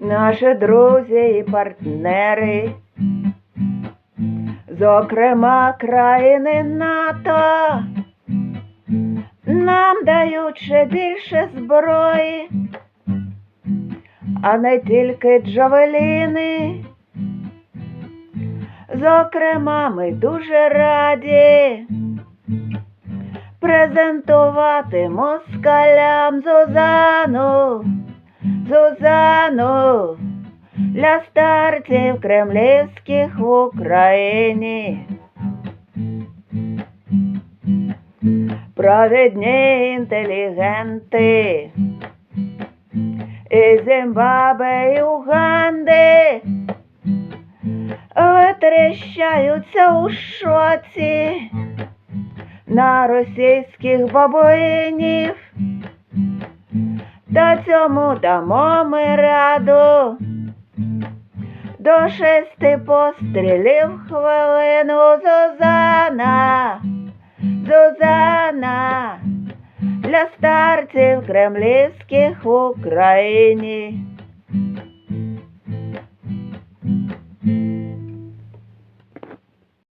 Наші друзі і партнери, зокрема країни НАТО, нам дають ще більше зброї, а не тільки джавеліни. Зокрема, ми дуже раді презентувати москалям Зузану, Зузану для старців кремлівських в Україні. Провідні інтелігенти із Зімбабве і Уганди. Витріщаються у шоці на російських бабуїнів. Та цьому дамо ми раду. До шести пострілів хвилину Зузана, Зузана для старців кремлівських в Україні.